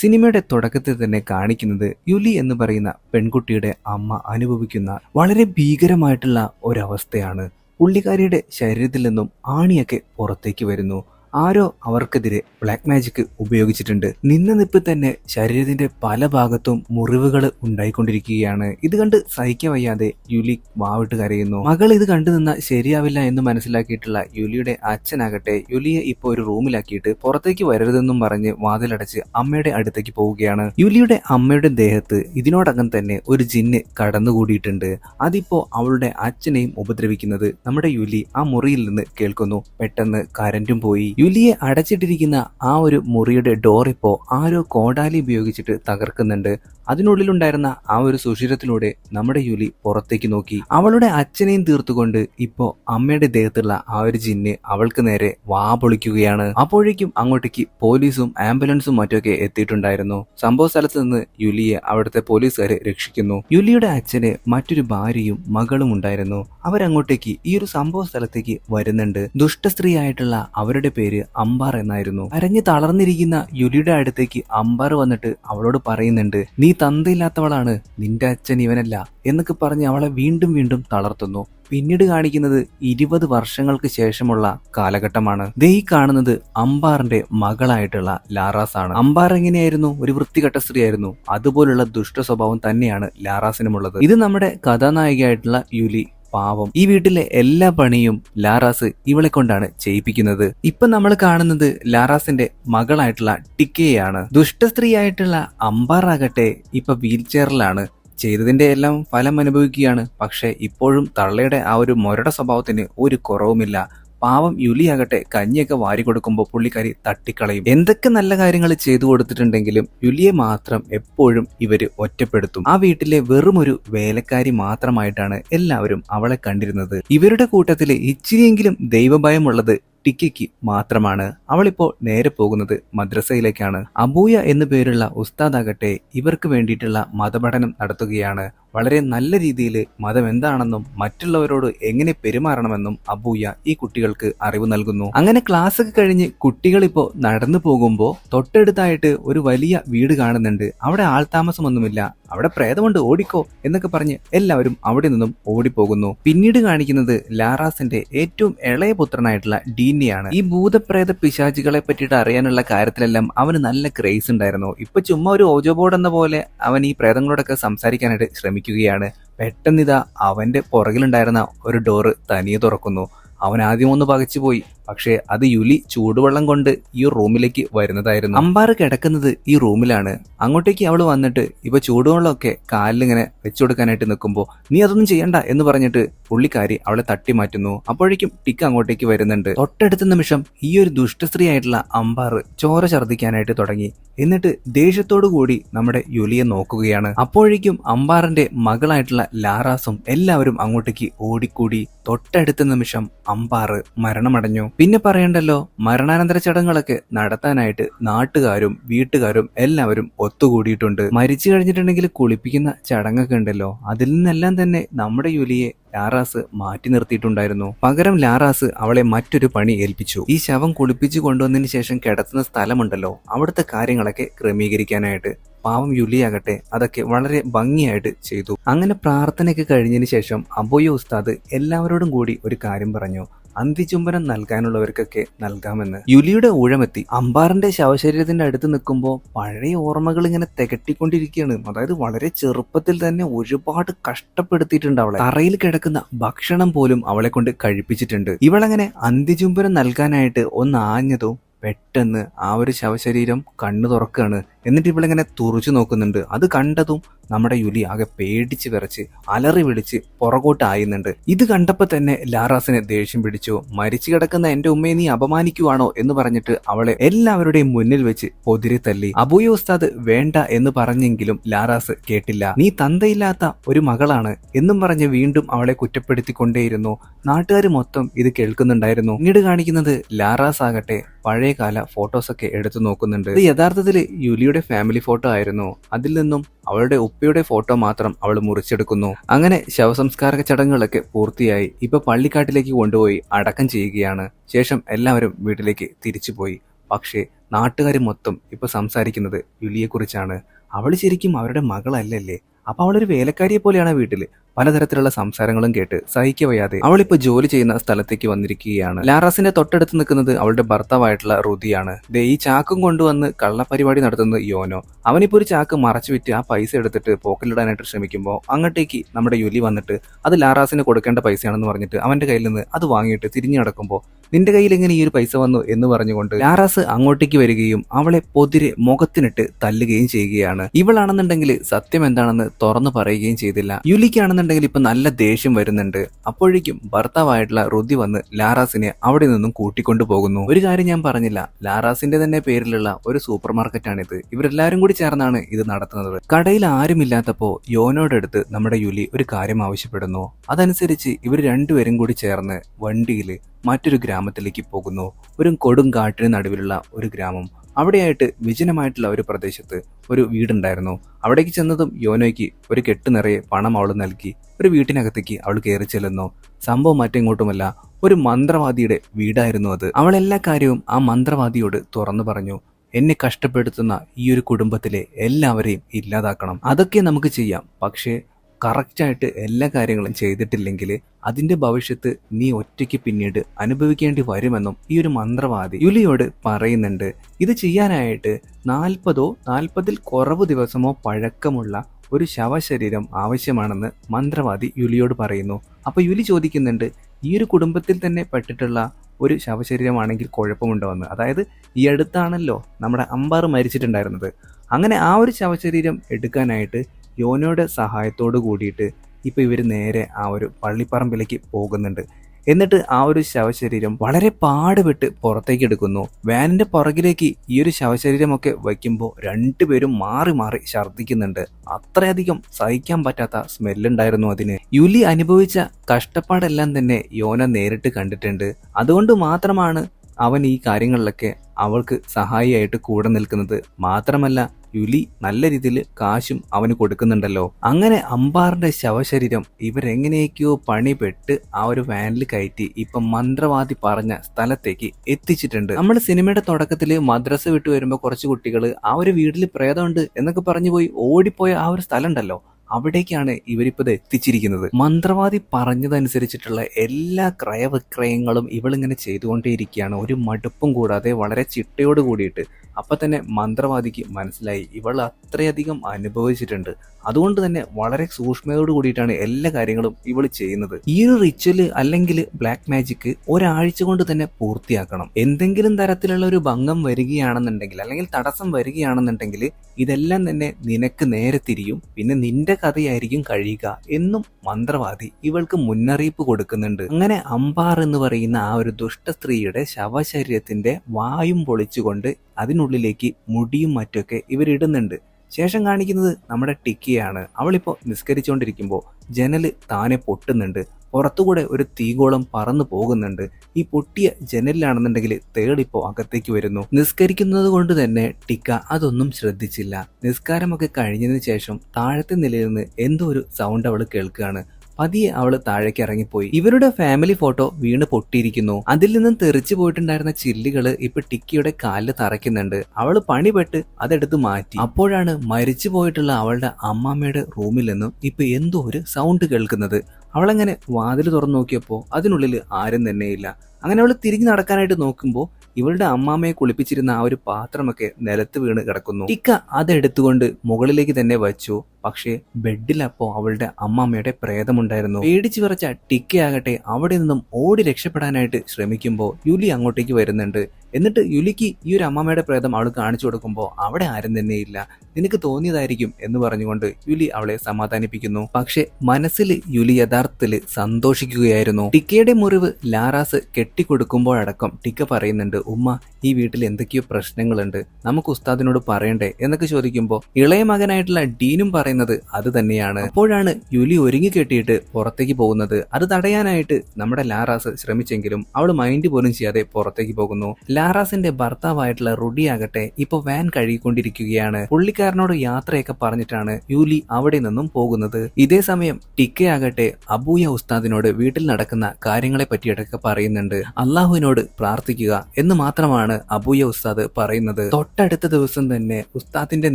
സിനിമയുടെ തുടക്കത്തിൽ തന്നെ കാണിക്കുന്നത് യുലി എന്ന് പറയുന്ന പെൺകുട്ടിയുടെ അമ്മ അനുഭവിക്കുന്ന വളരെ ഭീകരമായിട്ടുള്ള ഒരവസ്ഥയാണ്. പുള്ളിക്കാരിയുടെ ശരീരത്തിൽ നിന്നും ആണിയൊക്കെ പുറത്തേക്ക് വരുന്നു. ആരോ അവർക്കെതിരെ ബ്ലാക്ക് മാജിക് ഉപയോഗിച്ചിട്ടുണ്ട്. നിന്ന നിപ്പ് തന്നെ ശരീരത്തിന്റെ പല ഭാഗത്തും മുറിവുകൾ ഉണ്ടായിക്കൊണ്ടിരിക്കുകയാണ്. ഇത് കണ്ട് സഹിക്കാൻ വയ്യാതെ യുലി വാവിട്ട് കരയുന്നു. മകൾ ഇത് കണ്ടു നിന്ന ശരിയാവില്ല എന്ന് മനസ്സിലാക്കിയിട്ടുള്ള യുലിയുടെ അച്ഛനാകട്ടെ യുലിയെ ഇപ്പോൾ ഒരു റൂമിലാക്കിയിട്ട് പുറത്തേക്ക് വരരുതെന്നും പറഞ്ഞ് വാതിലടച്ച് അമ്മയുടെ അടുത്തേക്ക് പോവുകയാണ്. യുലിയുടെ അമ്മയുടെ ദേഹത്ത് ഇതിനോടകം തന്നെ ഒരു ജിന്ന് കടന്നുകൂടിയിട്ടുണ്ട്. അതിപ്പോ അവളുടെ അച്ഛനെയും ഉപദ്രവിക്കുന്നത് നമ്മുടെ യുലി ആ മുറിയിൽ നിന്ന് കേൾക്കുന്നു. പെട്ടെന്ന് കരന്റും പോയി. യുലിയെ അടച്ചിട്ടിരിക്കുന്ന ആ ഒരു മുറിയുടെ ഡോറിപ്പോ ആരോ കോടാലി ഉപയോഗിച്ചിട്ട് തകർക്കുന്നുണ്ട്. അതിനുള്ളിലുണ്ടായിരുന്ന ആ ഒരു സുഷിരത്തിലൂടെ നമ്മുടെ യുലി പുറത്തേക്ക് നോക്കി. അവളുടെ അച്ഛനെയും തീർത്തുകൊണ്ട് ഇപ്പോ അമ്മയുടെ ദേഹത്തുള്ള ആ ഒരു ജിന്ന് അവൾക്ക് നേരെ വാ പൊളിക്കുകയാണ്. അപ്പോഴേക്കും അങ്ങോട്ടേക്ക് പോലീസും ആംബുലൻസും മറ്റൊക്കെ എത്തിയിട്ടുണ്ടായിരുന്നു. സംഭവ സ്ഥലത്ത് നിന്ന് യുലിയെ അവിടുത്തെ പോലീസുകാരെ രക്ഷിക്കുന്നു. യുലിയുടെ അച്ഛന് മറ്റൊരു ഭാര്യയും മകളും ഉണ്ടായിരുന്നു. അവരങ്ങോട്ടേക്ക് ഈ ഒരു സംഭവ സ്ഥലത്തേക്ക് വരുന്നുണ്ട്. ദുഷ്ടസ്ത്രീയായിട്ടുള്ള അവരുടെ പേര് അമ്പാർ എന്നായിരുന്നു. അരഞ്ഞു തളർന്നിരിക്കുന്ന യുലിയുടെ അടുത്തേക്ക് അമ്പാർ വന്നിട്ട് അവളോട് പറയുന്നുണ്ട് നീ തന്തയില്ലാത്തവളാണ്. നിന്റെ അച്ഛൻ ഇവനല്ല എന്നൊക്കെ പറഞ്ഞ് അവളെ വീണ്ടും വീണ്ടും തളർത്തുന്നു. പിന്നീട് കാണിക്കുന്നത് ഇരുപത് വർഷങ്ങൾക്ക് ശേഷമുള്ള കാലഘട്ടമാണ്. ദേ കാണുന്നത് അംബാറിന്റെ മകളായിട്ടുള്ള ലാറാസ് ആണ് അമ്പാർ എങ്ങനെയായിരുന്നു? ഒരു വൃത്തികെട്ട സ്ത്രീ ആയിരുന്നു അതുപോലുള്ള ദുഷ്ട സ്വഭാവം തന്നെയാണ് ലാറാസിനുമുള്ളത്. ഇത് നമ്മുടെ കഥാനായികയായിട്ടുള്ള യുലി പാവം. ഈ വീട്ടിലെ എല്ലാ പണിയും ലാറാസ് ഇവളെ കൊണ്ടാണ് ചെയ്യിപ്പിക്കുന്നത്. ഇപ്പൊ നമ്മൾ കാണുന്നത് ലാറാസിന്റെ മകളായിട്ടുള്ള ടിക്കയാണ് ദുഷ്ടസ്ത്രീയായിട്ടുള്ള അമ്പാറാകട്ടെ ഇപ്പൊ വീൽ ചെയറിലാണ്. ചെയ്തതിന്റെ എല്ലാം ഫലം അനുഭവിക്കുകയാണ് പക്ഷെ ഇപ്പോഴും തള്ളയുടെ ആ ഒരു മൊരട സ്വഭാവത്തിന് ഒരു കുറവുമില്ല. പാവം യുലിയാകട്ടെ കഞ്ഞിയൊക്കെ വാരി കൊടുക്കുമ്പോൾ പുള്ളിക്കാരി തട്ടിക്കളയും. എന്തൊക്കെ നല്ല കാര്യങ്ങൾ ചെയ്തു കൊടുത്തിട്ടുണ്ടെങ്കിലും യുലിയെ മാത്രം എപ്പോഴും ഇവർ ഒറ്റപ്പെടുത്തും. ആ വീട്ടിലെ വെറും ഒരു വേലക്കാരി മാത്രമായിട്ടാണ് എല്ലാവരും അവളെ കണ്ടിരുന്നത്. ഇവരുടെ കൂട്ടത്തിൽ ഇച്ചിരിയെങ്കിലും ദൈവഭയമുള്ളത് ടിക്കിക്ക് മാത്രമാണ്. അവളിപ്പോൾ നേരെ പോകുന്നത് മദ്രസയിലേക്കാണ്. അബൂയ എന്നു പേരുള്ള ഉസ്താദാകട്ടെ ഇവർക്ക് വേണ്ടിയിട്ടുള്ള മതപഠനം നടത്തുകയാണ്. വളരെ നല്ല രീതിയിൽ മതം എന്താണെന്നും മറ്റുള്ളവരോട് എങ്ങനെ പെരുമാറണമെന്നും അബൂയ ഈ കുട്ടികൾക്ക് അറിവ് നൽകുന്നു. അങ്ങനെ ക്ലാസ് ഒക്കെ കഴിഞ്ഞ് കുട്ടികൾ ഇപ്പോൾ നടന്നു പോകുമ്പോൾ തൊട്ടടുത്തായിട്ട് ഒരു വലിയ വീട് കാണുന്നുണ്ട്. അവിടെ ആൾതാമസമൊന്നുമില്ല. അവിടെ പ്രേതമുണ്ട് ഓടിക്കോ എന്നൊക്കെ പറഞ്ഞ് എല്ലാവരും അവിടെ നിന്നും ഓടിപ്പോകുന്നു. പിന്നീട് കാണിക്കുന്നത് ലാറാസിന്റെ ഏറ്റവും ഇളയ പുത്രനായിട്ടുള്ള ഡീനിയാണ്. ഈ ഭൂതപ്രേത പിശാചികളെ പറ്റിയിട്ട് അറിയാനുള്ള കാര്യത്തിലെല്ലാം അവന് നല്ല ക്രേസ് ഉണ്ടായിരുന്നു. ഇപ്പൊ ചുമ്മാ ഒരു ഓജോ ബോർഡ് എന്ന പോലെ അവൻ ഈ പ്രേതങ്ങളോടൊക്കെ സംസാരിക്കാനായിട്ട് ശ്രമിക്കുകയാണ് പെട്ടെന്നിതാ അവന്റെ പുറകിലുണ്ടായിരുന്ന ഒരു ഡോറ് തനിയെ തുറക്കുന്നു. അവൻ ആദ്യം ഒന്ന് പകച്ചു പോയി പക്ഷേ അത് യുലി ചൂടുവെള്ളം കൊണ്ട് ഈ റൂമിലേക്ക് വരുന്നതായിരുന്നു. അമ്പാറ് കിടക്കുന്നത് ഈ റൂമിലാണ്. അങ്ങോട്ടേക്ക് അവൾ വന്നിട്ട് ഇപ്പൊ ചൂടുവെള്ളമൊക്കെ കാലിലിങ്ങനെ വെച്ചു കൊടുക്കാനായിട്ട് നിൽക്കുമ്പോൾ നീ അതൊന്നും ചെയ്യണ്ട എന്ന് പറഞ്ഞിട്ട് പുള്ളിക്കാരി അവളെ തട്ടി മാറ്റുന്നു. അപ്പോഴേക്കും ടിക്ക് അങ്ങോട്ടേക്ക് വരുന്നുണ്ട്. തൊട്ടടുത്ത നിമിഷം ഈ ഒരു ദുഷ്ടസ്ത്രീ ആയിട്ടുള്ള അമ്പാറ് ചോര ഛർദ്ദിക്കാനായിട്ട് തുടങ്ങി. എന്നിട്ട് ദേഷ്യത്തോടു കൂടി നമ്മുടെ യുലിയെ നോക്കുകയാണ്. അപ്പോഴേക്കും അമ്പാറിന്റെ മകളായിട്ടുള്ള ലാറാസും എല്ലാവരും അങ്ങോട്ടേക്ക് ഓടിക്കൂടി. തൊട്ടടുത്ത നിമിഷം അമ്പാറ് മരണമടഞ്ഞു. പിന്നെ പറയണ്ടല്ലോ മരണാനന്തര ചടങ്ങുകളൊക്കെ നടത്താനായിട്ട് നാട്ടുകാരും വീട്ടുകാരും എല്ലാവരും ഒത്തുകൂടിയിട്ടുണ്ട്. മരിച്ചു കഴിഞ്ഞിട്ടുണ്ടെങ്കിൽ കുളിപ്പിക്കുന്ന ചടങ്ങൊക്കെ ഉണ്ടല്ലോ. അതിൽ നിന്നെല്ലാം തന്നെ നമ്മുടെ യുലിയെ ലാറാസ് മാറ്റി നിർത്തിയിട്ടുണ്ടായിരുന്നു. പകരം ലാറാസ് അവളെ മറ്റൊരു പണി ഏൽപ്പിച്ചു. ഈ ശവം കുളിപ്പിച്ചു കൊണ്ടുവന്നതിന് ശേഷം കിടത്തുന്ന സ്ഥലമുണ്ടല്ലോ. അവിടുത്തെ കാര്യങ്ങളൊക്കെ ക്രമീകരിക്കാനായിട്ട് പാവം യുലിയാകട്ടെ അതൊക്കെ വളരെ ഭംഗിയായിട്ട് ചെയ്തു. അങ്ങനെ പ്രാർത്ഥനയൊക്കെ കഴിഞ്ഞതിന് ശേഷം അബോയ ഉസ്താദ് എല്ലാവരോടും കൂടി ഒരു കാര്യം പറഞ്ഞു. അന്തിചുംബനം നൽകാനുള്ളവർക്കൊക്കെ നൽകാമെന്ന് യുലിയുടെ ഊഴമെത്തി. അമ്പാറിന്റെ ശവശരീരത്തിന്റെ അടുത്ത് നിൽക്കുമ്പോൾ പഴയ ഓർമ്മകൾ ഇങ്ങനെ തികട്ടിക്കൊണ്ടിരിക്കുകയാണ്. അതായത് വളരെ ചെറുപ്പത്തിൽ തന്നെ ഒരുപാട് കഷ്ടപ്പെടുത്തിയിട്ടുണ്ട് അവളെ. തറയിൽ കിടക്കുന്ന ഭക്ഷണം പോലും അവളെ കൊണ്ട് കഴിപ്പിച്ചിട്ടുണ്ട്. ഇവളങ്ങനെ അന്തിചുംബനം നൽകാനായിട്ട് ഒന്ന് ആഞ്ഞതും പെട്ടെന്ന് ആ ഒരു ശവശരീരം കണ്ണു തുറക്കുകയാണ്. എന്നിട്ട് ഇവളിങ്ങനെ തുറച്ചു നോക്കുന്നുണ്ട്. അത് കണ്ടതും നമ്മുടെ യുലി ആകെ പേടിച്ച് വിറച്ച് അലറി വിളിച്ച് പുറകോട്ട് ആയുന്നുണ്ട് ഇത് കണ്ടപ്പോൾ തന്നെ ലാറാസിനെ ദേഷ്യം പിടിച്ചു. മരിച്ചു കിടക്കുന്ന എന്റെ ഉമ്മയെ നീ അപമാനിക്കുവാണോ എന്ന് പറഞ്ഞിട്ട് അവളെ എല്ലാവരുടെയും മുന്നിൽ വെച്ച് പൊതിരി തല്ലി. അബൂയ ഉസ്താദ് വേണ്ട എന്ന് പറഞ്ഞെങ്കിലും ലാറാസ് കേട്ടില്ല. നീ തന്തയില്ലാത്ത ഒരു മകളാണ് എന്നും പറഞ്ഞ് വീണ്ടും അവളെ കുറ്റപ്പെടുത്തിക്കൊണ്ടേയിരുന്നു. നാട്ടുകാർ മൊത്തം ഇത് കേൾക്കുന്നുണ്ടായിരുന്നു. പിന്നീട് കാണിക്കുന്നത് ലാറാസ് ആകട്ടെ പഴയകാല ഫോട്ടോസൊക്കെ എടുത്തു നോക്കുന്നുണ്ട്. ഇത് യഥാർത്ഥത്തിൽ യുലിയുടെ ഫാമിലി ഫോട്ടോ ആയിരുന്നു. അതിൽ നിന്നും അവളുടെ ഉപ്പയുടെ ഫോട്ടോ മാത്രം അവൾ മുറിച്ചെടുക്കുന്നു. അങ്ങനെ ശവസംസ്കാര ചടങ്ങുകളൊക്കെ പൂർത്തിയായി. ഇപ്പൊ പള്ളിക്കാട്ടിലേക്ക് കൊണ്ടുപോയി അടക്കം ചെയ്യുകയാണ്. ശേഷം എല്ലാവരും വീട്ടിലേക്ക് തിരിച്ചുപോയി. പക്ഷേ നാട്ടുകാർ മൊത്തം ഇപ്പൊ സംസാരിക്കുന്നത് യുലിയെക്കുറിച്ചാണ് അവൾ ശരിക്കും അവരുടെ മകളല്ലല്ലേ? അപ്പൊ അവളൊരു വേലക്കാരിയെ പോലെയാണ് വീട്ടിൽ പലതരത്തിലുള്ള സംസാരങ്ങളും കേട്ട് സഹിക്കവയ്യാതെ അവളിപ്പോ ജോലി ചെയ്യുന്ന സ്ഥലത്തേക്ക് വന്നിരിക്കുകയാണ്. ലാറസിന്റെ തൊട്ടടുത്ത് നിൽക്കുന്നത് അവളുടെ ഭർത്താവായിട്ടുള്ള റുതിയാണ് ദേ ഈ ചാക്കും കൊണ്ടുവന്ന് കള്ളപ്പരിപാടി നടത്തുന്നത് യോനോ. അവനിപ്പോ ഒരു ചാക്ക് മറച്ചു വിറ്റ് ആ പൈസ എടുത്തിട്ട് പോക്കറ്റിലിടാനായിട്ട് ശ്രമിക്കുമ്പോൾ അങ്ങോട്ടേക്ക് നമ്മുടെ യുലി വന്നിട്ട് അത് ലാറാസിന് കൊടുക്കേണ്ട പൈസയാണെന്ന് പറഞ്ഞിട്ട് അവന്റെ കയ്യിൽ നിന്ന് അത് വാങ്ങിയിട്ട് തിരിഞ്ഞു നടക്കുമ്പോൾ നിന്റെ കയ്യിൽ എങ്ങനെ ഈ ഒരു പൈസ വന്നു എന്ന് പറഞ്ഞുകൊണ്ട് ലാറാസ് അങ്ങോട്ടേക്ക് വരികയും അവളെ പൊതിരെ മുഖത്തിനിട്ട് തല്ലുകയും ചെയ്യുകയാണ്. ഇവളാണെന്നുണ്ടെങ്കിൽ സത്യം എന്താണെന്ന് തുറന്നു പറയുകയും ചെയ്തില്ല. യുലിക്കാണെന്നുണ്ടെങ്കിൽ ഇപ്പൊ നല്ല ദേഷ്യം വരുന്നുണ്ട്. അപ്പോഴേക്കും ഭർത്താവായിട്ടുള്ള റുദി വന്ന് ലാറാസിനെ അവിടെ നിന്നും കൂട്ടിക്കൊണ്ടു പോകുന്നു. ഒരു കാര്യം ഞാൻ പറഞ്ഞില്ല. ലാറാസിന്റെ തന്നെ പേരിലുള്ള ഒരു സൂപ്പർ മാർക്കറ്റാണിത് ഇവരെല്ലാരും കൂടി ചേർന്നാണ് ഇത് നടത്തുന്നത്. കടയിൽ ആരുമില്ലാത്തപ്പോ യോനോടടുത്ത് നമ്മുടെ യുലി ഒരു കാര്യം ആവശ്യപ്പെടുന്നു. അതനുസരിച്ച് ഇവർ രണ്ടുപേരും കൂടി ചേർന്ന് വണ്ടിയിൽ മറ്റൊരു ഗ്രാമത്തിലേക്ക് പോകുന്നു. ഒരു കൊടും കാട്ടിന് നടുവിലുള്ള ഒരു ഗ്രാമം. അവിടെയായിട്ട് വിജനമായിട്ടുള്ള ഒരു പ്രദേശത്ത് ഒരു വീടുണ്ടായിരുന്നു. അവിടേക്ക് ചെന്നതും യോനോയ്ക്ക് ഒരു കെട്ട് നിറയെ പണം അവൾ നൽകി. ഒരു വീട്ടിനകത്തേക്ക് അവൾ കയറി ചെല്ലുന്നു. സംഭവം മറ്റെങ്ങോട്ടുമല്ല ഒരു മന്ത്രവാദിയുടെ വീടായിരുന്നു അത്. അവൾ എല്ലാ കാര്യവും ആ മന്ത്രവാദിയോട് തുറന്നു പറഞ്ഞു. എന്നെ കഷ്ടപ്പെടുത്തുന്ന ഈ ഒരു കുടുംബത്തിലെ എല്ലാവരെയും ഇല്ലാതാക്കണം. അതൊക്കെ നമുക്ക് ചെയ്യാം. പക്ഷേ കറക്റ്റായിട്ട് എല്ലാ കാര്യങ്ങളും ചെയ്തിട്ടില്ലെങ്കിൽ അതിന്റെ ഭവിഷ്യത്ത് നീ ഒറ്റയ്ക്ക് പിന്നീട് അനുഭവിക്കേണ്ടി വരുമെന്നും ഈ ഒരു മന്ത്രവാദി യുലിയോട് പറയുന്നുണ്ട്. ഇത് ചെയ്യാനായിട്ട് നാൽപ്പതോ നാൽപ്പതിൽ കുറവ് ദിവസമോ പഴക്കമുള്ള ഒരു ശവശരീരം ആവശ്യമാണെന്ന് മന്ത്രവാദി യുലിയോട് പറയുന്നു. അപ്പോൾ യുലി ചോദിക്കുന്നുണ്ട് ഈ ഒരു കുടുംബത്തിൽ തന്നെ പെട്ടിട്ടുള്ള ഒരു ശവശരീരമാണെങ്കിൽ കുഴപ്പമുണ്ടോ എന്ന്? അതായത് ഈ അടുത്താണല്ലോ നമ്മുടെ അമ്പാർ മരിച്ചിട്ടുണ്ടായിരുന്നത്. അങ്ങനെ ആ ഒരു ശവശരീരം എടുക്കാനായിട്ട് യോനോയുടെ സഹായത്തോട് കൂടിയിട്ട് ഇപ്പം ഇവർ നേരെ ആ ഒരു പള്ളിപ്പറമ്പിലേക്ക് പോകുന്നുണ്ട്. എന്നിട്ട് ആ ഒരു ശവശരീരം വളരെ പാടുപെട്ട് പുറത്തേക്ക് എടുക്കുന്നു. വാനിന്റെ പുറകിലേക്ക് ഈ ഒരു ശവശരീരമൊക്കെ വയ്ക്കുമ്പോൾ രണ്ടുപേരും മാറി മാറി ഛർദ്ദിക്കുന്നുണ്ട്. അത്രയധികം സഹിക്കാൻ പറ്റാത്ത സ്മെല്ലുണ്ടായിരുന്നു അതിന്. യുലി അനുഭവിച്ച കഷ്ടപ്പാടെല്ലാം തന്നെ യോന നേരിട്ട് കണ്ടിട്ടുണ്ട്. അതുകൊണ്ട് മാത്രമാണ് അവൻ ഈ കാര്യങ്ങളിലൊക്കെ അവൾക്ക് സഹായിയായിട്ട് കൂടെ നിൽക്കുന്നത്. മാത്രമല്ല യുലി നല്ല രീതിയിൽ കാശും അവന് കൊടുക്കുന്നുണ്ടല്ലോ. അങ്ങനെ അമ്പാറിന്റെ ശവശരീരം ഇവരെങ്ങനെയൊക്കെയോ പണിപ്പെട്ട് ആ ഒരു വാനിൽ കയറ്റി ഇപ്പം മന്ത്രവാദി പറഞ്ഞ സ്ഥലത്തേക്ക് എത്തിച്ചിട്ടുണ്ട്. നമ്മൾ സിനിമയുടെ തുടക്കത്തിൽ മദ്രസ വിട്ടു വരുമ്പോൾ കുറച്ച് കുട്ടികൾ ആ ഒരു വീട്ടിൽ പ്രേതമുണ്ട് എന്നൊക്കെ പറഞ്ഞു പോയി ഓടിപ്പോയ ആ ഒരു സ്ഥലം ഉണ്ടല്ലോ. അവിടേക്കാണ് ഇവരിപ്പത് എത്തിച്ചിരിക്കുന്നത്. മന്ത്രവാദി പറഞ്ഞതനുസരിച്ചിട്ടുള്ള എല്ലാ ക്രയവിക്രയങ്ങളും ഇവളിങ്ങനെ ചെയ്തുകൊണ്ടേയിരിക്കുകയാണ്. ഒരു മടുപ്പും കൂടാതെ വളരെ ചിട്ടയോട് കൂടിയിട്ട്. അപ്പൊ തന്നെ മന്ത്രവാദിക്ക് മനസ്സിലായി ഇവൾ അത്രയധികം അനുഭവിച്ചിട്ടുണ്ട്. അതുകൊണ്ട് തന്നെ വളരെ സൂക്ഷ്മതയോട് കൂടിയിട്ടാണ് എല്ലാ കാര്യങ്ങളും ഇവൾ ചെയ്യുന്നത്. ഈ ഒരു റിച്വൽ അല്ലെങ്കിൽ ബ്ലാക്ക് മാജിക് ഒരാഴ്ച കൊണ്ട് തന്നെ പൂർത്തിയാക്കണം. എന്തെങ്കിലും തരത്തിലുള്ള ഒരു ഭംഗം വരികയാണെന്നുണ്ടെങ്കിൽ അല്ലെങ്കിൽ തടസ്സം വരികയാണെന്നുണ്ടെങ്കിൽ ഇതെല്ലാം തന്നെ നിനക്ക് നേരെ തിരിയും. പിന്നെ നിന്റെ കഥയായിരിക്കും കഴിയുക എന്നും മന്ത്രവാദി ഇവൾക്ക് മുന്നറിയിപ്പ് കൊടുക്കുന്നുണ്ട്. അങ്ങനെ അമ്പാർ എന്ന് പറയുന്ന ആ ഒരു ദുഷ്ട സ്ത്രീയുടെ ശവശരീരത്തിന്റെ വായും പൊളിച്ചുകൊണ്ട് അതിനുള്ളിലേക്ക് മുടിയും മറ്റൊക്കെ ഇവരിടുന്നുണ്ട് ശേഷം കാണിക്കുന്നത് നമ്മുടെ ടിക്കിയാണ്. അവളിപ്പോൾ നിസ്കരിച്ചുകൊണ്ടിരിക്കുമ്പോൾ ജനൽ താനെ പൊട്ടുന്നുണ്ട്. പുറത്തുകൂടെ ഒരു തീഗോളം പറന്നു പോകുന്നുണ്ട്. ഈ പൊട്ടിയ ജനലിലാണെന്നുണ്ടെങ്കിൽ തേടിപ്പോ അകത്തേക്ക് വരുന്നു. നിസ്കരിക്കുന്നത് കൊണ്ട് തന്നെ ടിക്ക അതൊന്നും ശ്രദ്ധിച്ചില്ല. നിസ്കാരമൊക്കെ കഴിഞ്ഞതിന് ശേഷം താഴത്തെ നിലയിൽ നിന്ന് എന്തോ ഒരു സൗണ്ട് അവൾ കേൾക്കുകയാണ്. പതിയെ അവൾ താഴേക്ക് ഇറങ്ങിപ്പോയി. ഇവരുടെ ഫാമിലി ഫോട്ടോ വീണ് പൊട്ടിയിരിക്കുന്നു. അതിൽ നിന്നും തെറിച്ചു പോയിട്ടുണ്ടായിരുന്ന ചില്ലുകൾ ഇപ്പൊ ടിക്കിയുടെ കാലിൽ തറയ്ക്കുന്നുണ്ട്. അവൾ പണിപെട്ട് അതെടുത്ത് മാറ്റി. അപ്പോഴാണ് മരിച്ചു പോയിട്ടുള്ള അവളുടെ അമ്മാമ്മയുടെ റൂമിൽ നിന്നും ഇപ്പൊ എന്തോ ഒരു സൗണ്ട് കേൾക്കുന്നത്. അവളങ്ങനെ വാതിൽ തുറന്നു നോക്കിയപ്പോൾ അതിനുള്ളിൽ ആരും തന്നെയില്ല അങ്ങനെ അവൾ തിരിഞ്ഞു നടക്കാനായിട്ട് നോക്കുമ്പോൾ ഇവളുടെ അമ്മാമ്മയെ കുളിപ്പിച്ചിരുന്ന ആ ഒരു പാത്രമൊക്കെ നിലത്ത് വീണ് കിടക്കുന്നു. ടിക്ക അതെടുത്തുകൊണ്ട് മുകളിലേക്ക് തന്നെ വച്ചു. പക്ഷേ ബെഡിലപ്പോ അവളുടെ അമ്മാമ്മയുടെ പ്രേതമുണ്ടായിരുന്നു. പേടിച്ചു വിറച്ച ടിക്കയാകട്ടെ അവിടെ നിന്നും ഓടി രക്ഷപ്പെടാനായിട്ട് ശ്രമിക്കുമ്പോൾ യുലി അങ്ങോട്ടേക്ക് വരുന്നുണ്ട്. എന്നിട്ട് യുലിക്ക് ഈ ഒരു അമ്മാമ്മയുടെ പ്രേതം അവൾ കാണിച്ചു കൊടുക്കുമ്പോൾ അവിടെ ആരും തന്നെയില്ല നിനക്ക് തോന്നിയതായിരിക്കും എന്ന് പറഞ്ഞുകൊണ്ട് യുലി അവളെ സമാധാനിപ്പിക്കുന്നു. പക്ഷെ മനസ്സിൽ യുലി യഥാർത്ഥത്തിൽ സന്തോഷിക്കുകയായിരുന്നു. ടിക്കയുടെ മുറിവ് ലാറാസ് കെട്ടിക്കൊടുക്കുമ്പോഴടക്കം ടിക്ക പറയുന്നുണ്ട് ഉമ്മ ഈ വീട്ടിൽ എന്തൊക്കെയോ പ്രശ്നങ്ങളുണ്ട്. നമുക്ക് ഉസ്താദിനോട് പറയണ്ടേ? എന്നൊക്കെ ചോദിക്കുമ്പോൾ ഇളയ മകനായിട്ടുള്ള ഡീനും പറയുന്നത് അത് തന്നെയാണ്. അപ്പോഴാണ് യുലി ഒരുങ്ങി കെട്ടിയിട്ട് പുറത്തേക്ക് പോകുന്നത്. അത് തടയാനായിട്ട് നമ്മുടെ ലാറാസ് ശ്രമിച്ചെങ്കിലും അവൾ മൈൻഡ് പോലും ചെയ്യാതെ പുറത്തേക്ക് പോകുന്നു. ലാറാസിന്റെ ഭർത്താവായിട്ടുള്ള റുഡി ആകട്ടെ ഇപ്പൊ വാൻ കഴുകിക്കൊണ്ടിരിക്കുകയാണ്. പുള്ളിക്കാരനോട് യാത്രയൊക്കെ പറഞ്ഞിട്ടാണ് യൂലി അവിടെ നിന്നും പോകുന്നത്. ഇതേ സമയം ടിക്കെ ആകട്ടെ അബൂയ ഉസ്താദിനോട് വീട്ടിൽ നടക്കുന്ന കാര്യങ്ങളെ പറ്റിയിട്ടൊക്കെ പറയുന്നുണ്ട്. അള്ളാഹുവിനോട് പ്രാർത്ഥിക്കുക എന്ന് മാത്രമാണ് അബൂയ ഉസ്താദ് പറയുന്നത്. തൊട്ടടുത്ത ദിവസം തന്നെ ഉസ്താദിന്റെ